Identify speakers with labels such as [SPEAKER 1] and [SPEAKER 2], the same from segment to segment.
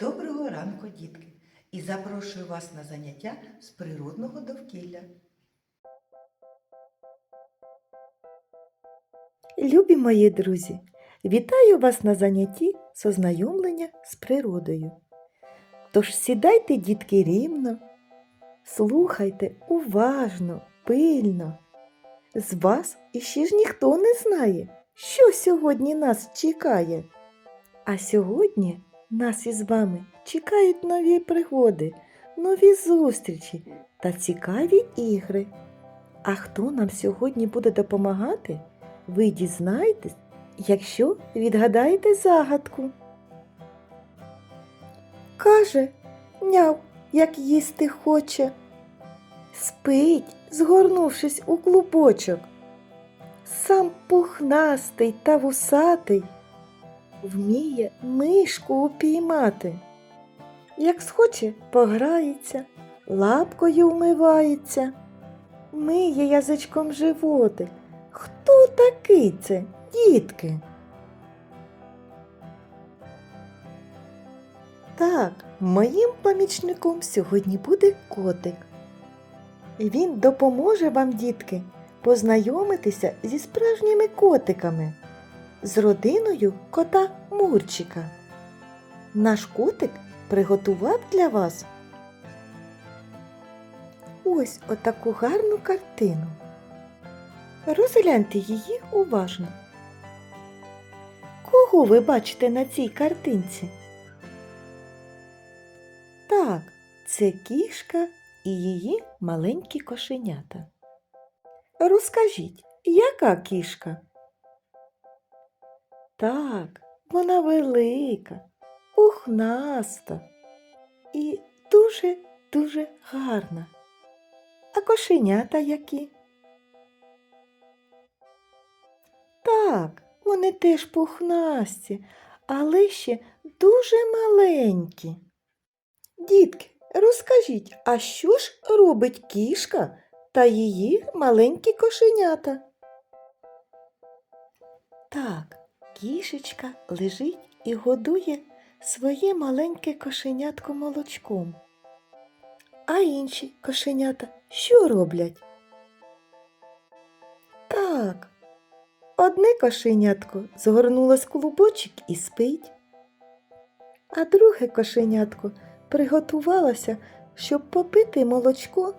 [SPEAKER 1] Доброго ранку, дітки! І запрошую вас на заняття з природного довкілля.
[SPEAKER 2] Любі мої друзі, вітаю вас на занятті з ознайомлення з природою. Тож сідайте, дітки, рівно, слухайте уважно, пильно. З вас іще ж ніхто не знає, що сьогодні нас чекає. А сьогодні нас із вами чекають нові пригоди, нові зустрічі та цікаві ігри. А хто нам сьогодні буде допомагати? Ви дізнаєтесь, якщо відгадаєте загадку. Каже, няв, як їсти хоче. Спить, згорнувшись у клубочок. Сам пухнастий та вусатий вміє мишку упіймати. Як схоче, пограється, лапкою вмивається, миє язичком животик. Хто такий це, дітки? Так, моїм помічником сьогодні буде котик. Він допоможе вам, дітки, познайомитися зі справжніми котиками, з родиною кота Мурчика. Наш котик приготував для вас ось отаку гарну картину. Розгляньте її уважно. Кого ви бачите на цій картинці? Так, це кішка і її маленькі кошенята. Розкажіть, яка кішка? Так, вона велика, пухнаста і дуже-дуже гарна. А кошенята які? Так, вони теж пухнасті, але ще дуже маленькі. Дітки, розкажіть, а що ж робить кішка та її маленькі кошенята? Так, кішечка лежить і годує своє маленьке кошенятко молочком. А інші кошенята що роблять? Так, Одне кошенятко згорнулось в клубочок і спить, а друге кошенятко приготувалося, щоб попити молочко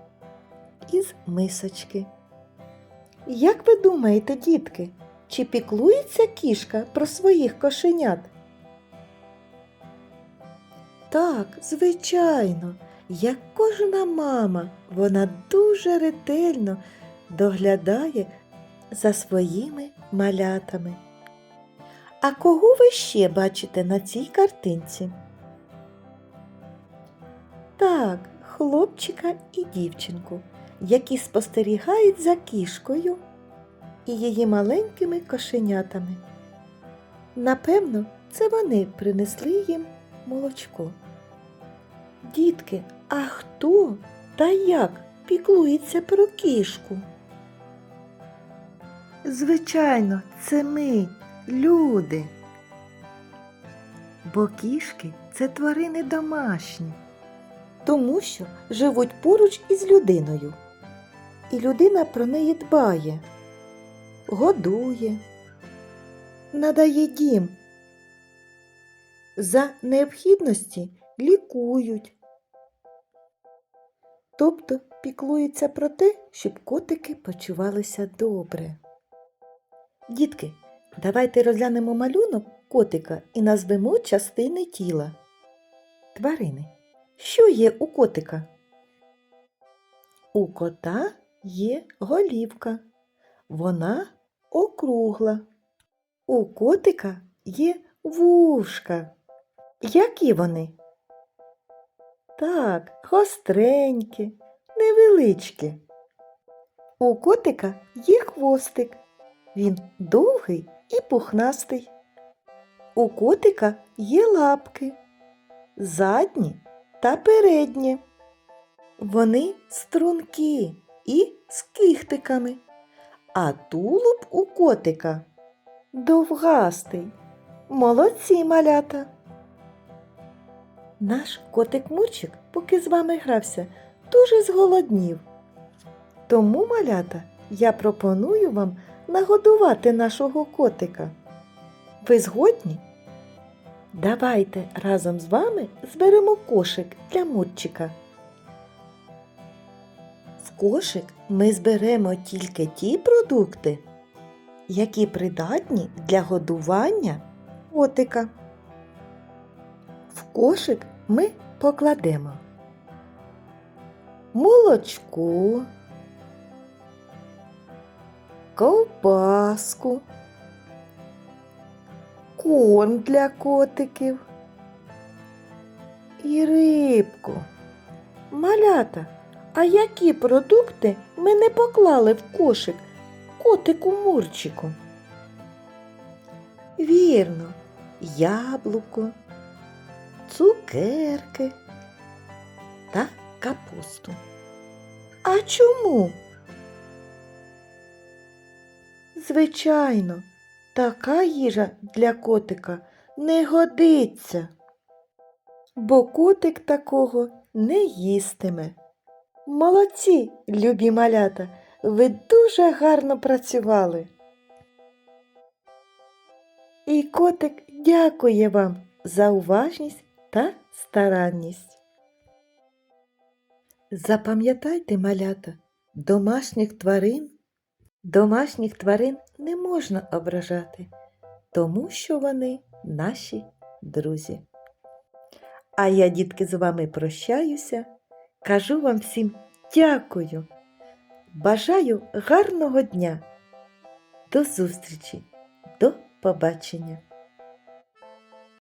[SPEAKER 2] із мисочки. Як ви думаєте, дітки, чи піклується кішка про своїх кошенят? Так, звичайно, як кожна мама, вона дуже ретельно доглядає за своїми малятами. А кого ви ще бачите на цій картинці? Так, хлопчика і дівчинку, які спостерігають за кішкою і її маленькими кошенятами. Напевно, це вони принесли їм молочко. Дітки, а хто та як піклується про кішку? Звичайно, це ми, люди. Бо кішки це тварини домашні, тому що живуть поруч із людиною. І людина про неї дбає, годує, надає дім. За необхідності лікують. Тобто піклуються про те, щоб котики почувалися добре. Дітки, давайте розглянемо малюнок котика і назвемо частини тіла. Тварини. Що є у котика? У кота є голівка. Вона округла. У котика є вушка. Які вони? Так, гостренькі, невеличкі. У котика є хвостик. Він довгий і пухнастий. У котика є лапки, задні та передні. Вони стрункі і з кіхтиками, а тулуб у котика довгастий. Молодці малята. Наш котик Мурчик, поки з вами грався, дуже зголоднів. Тому, малята, я пропоную вам нагодувати нашого котика. Ви згодні? Давайте разом з вами зберемо кошик для Мурчика. Кошик ми зберемо тільки ті продукти, які придатні для годування котика. В кошик ми покладемо молочко, ковбаску, корм для котиків і рибку. Малята, а які продукти ми не поклали в кошик котику Мурчику? Вірно, яблуко, цукерки та капусту. А чому? Звичайно, така їжа для котика не годиться, бо котик такого не їстиме. Молодці, любі малята, ви дуже гарно працювали. І котик дякує вам за уважність та старанність. Запам'ятайте, малята, домашніх тварин, домашніх тварин не можна ображати, тому що вони наші друзі. А я, дітки, з вами прощаюся, кажу вам всім дякую. Бажаю гарного дня. До зустрічі, до побачення.